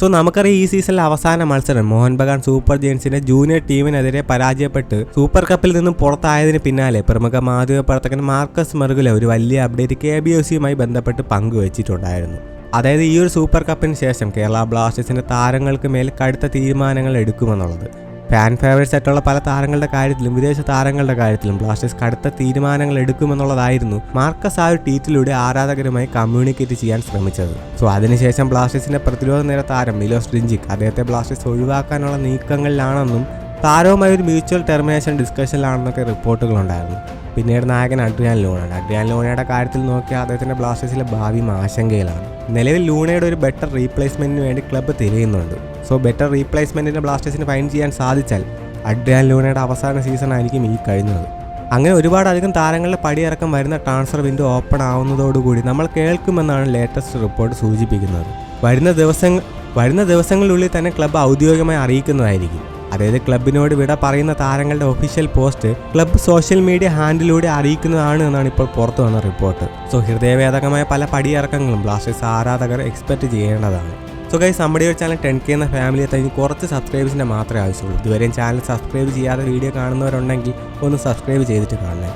So നമുക്കറിയാം ഈ സീസണിലെ അവസാന മത്സരം മോഹൻ ബഗാൻ സൂപ്പർ ജയൻസിന്റെ ജൂനിയർ ടീമിനെതിരെ പരാജയപ്പെട്ട് സൂപ്പർ കപ്പിൽ നിന്നും പുറത്തായതിന് പിന്നാലെ പ്രമുഖ മാധ്യമ പ്രവർത്തകൻ മാർക്കസ് മെർഗുല ഒരു വലിയ അപ്ഡേറ്റ് കെ ബി ഒ സിയുമായി ബന്ധപ്പെട്ട് പങ്കുവച്ചിട്ടുണ്ടായിരുന്നു. അതായത് ഈ ഒരു സൂപ്പർ കപ്പിന് ശേഷം കേരള ബ്ലാസ്റ്റേഴ്സിന്റെ താരങ്ങൾക്ക് മേൽ കടുത്ത തീരുമാനങ്ങൾ എടുക്കുമെന്നുള്ളത്. ഫാൻ ഫേവറേറ്റ്സ് ആയിട്ടുള്ള പല താരങ്ങളുടെ കാര്യത്തിലും വിദേശ താരങ്ങളുടെ കാര്യത്തിലും ബ്ലാസ്റ്റേഴ്സ് കടുത്ത തീരുമാനങ്ങൾ എടുക്കുമെന്നുള്ളതായിരുന്നു മാർക്കസ് ആ ഒരു ട്വീറ്റിലൂടെ ആരാധകരുമായി കമ്മ്യൂണിക്കേറ്റ് ചെയ്യാൻ ശ്രമിച്ചത്. സോ അതിനുശേഷം ബ്ലാസ്റ്റേഴ്സിന്റെ പ്രതിരോധ നിര താരം മിലോസ് ഡിഞ്ചിക് അദ്ദേഹത്തെ ബ്ലാസ്റ്റേഴ്സ് ഒഴിവാക്കാനുള്ള നീക്കങ്ങളിലാണെന്നും താരവുമായി ഒരു മ്യൂച്വൽ ടെർമിനേഷൻ ഡിസ്കഷനിലാണെന്നൊക്കെ റിപ്പോർട്ടുകളുണ്ടായിരുന്നു. പിന്നീട് നായകൻ അഡ്രിയാൻ ലൂണാണ്. അഡ്രിയാൻ ലൂണയുടെ കാര്യത്തിൽ നോക്കിയാൽ അദ്ദേഹത്തിന്റെ ബ്ലാസ്റ്റേഴ്സിലെ ഭാവി ആശങ്കയിലാണ് നിലവിൽ ലൂണയുടെ ഒരു ബെറ്റർ റീപ്ലേസ്മെന്റിന് വേണ്ടി ക്ലബ്ബ് തിരയുന്നുണ്ട്. സോ ബെറ്റർ റീപ്ലേസ്മെന്റിന് ബ്ലാസ്റ്റേഴ്സിന് ഫൈൻ ചെയ്യാൻ സാധിച്ചാൽ അഡ്രിയാൻ ലൂണയുടെ അവസാന സീസൺ ആയിരിക്കും ഈ കഴിഞ്ഞത്. അങ്ങനെ ഒരുപാടധികം താരങ്ങളുടെ പടിയിറക്കം വരുന്ന ട്രാൻസ്ഫർ വിൻഡോ ഓപ്പൺ ആവുന്നതോടുകൂടി നമ്മൾ കേൾക്കുമെന്നാണ് ലേറ്റസ്റ്റ് റിപ്പോർട്ട് സൂചിപ്പിക്കുന്നത്. വരുന്ന ദിവസങ്ങൾ വരുന്ന ദിവസങ്ങളിലുള്ളിൽ തന്നെ ക്ലബ്ബ് ഔദ്യോഗികമായി അറിയിക്കുന്നതായിരിക്കും. അതായത് ക്ലബിനോട് വിട പറയുന്ന താരങ്ങളുടെ official post club social media ഹാൻഡിലൂടെ അറിയിക്കുന്നതാണ് എന്നാണ് ഇപ്പോൾ പുറത്തു വന്ന റിപ്പോർട്ട് സോ ഹൃദയവേദകമായ പല പടിയിറക്കങ്ങളും ബ്ലാസ്റ്റേഴ്സ് ആരാധകർ എക്സ്പെക്ട് ചെയ്യേണ്ടതാണ്. സോ ഗൈസ് നമ്മുടെ ഒരു ചാനൽ ടെൻ കെ എന്ന ഫാമിലിയെ തന്നെ കുറച്ച് സബ്സ്ക്രൈബേഴ്സിന്റെ മാത്രമേ ആവശ്യമുള്ളൂ. ഇതുവരെയും ചാനൽ സബ്സ്ക്രൈബ് ചെയ്യാതെ വീഡിയോ കാണുന്നവരുണ്ടെങ്കിൽ ഒന്ന് സബ്സ്ക്രൈബ് ചെയ്തിട്ട് കാണണേ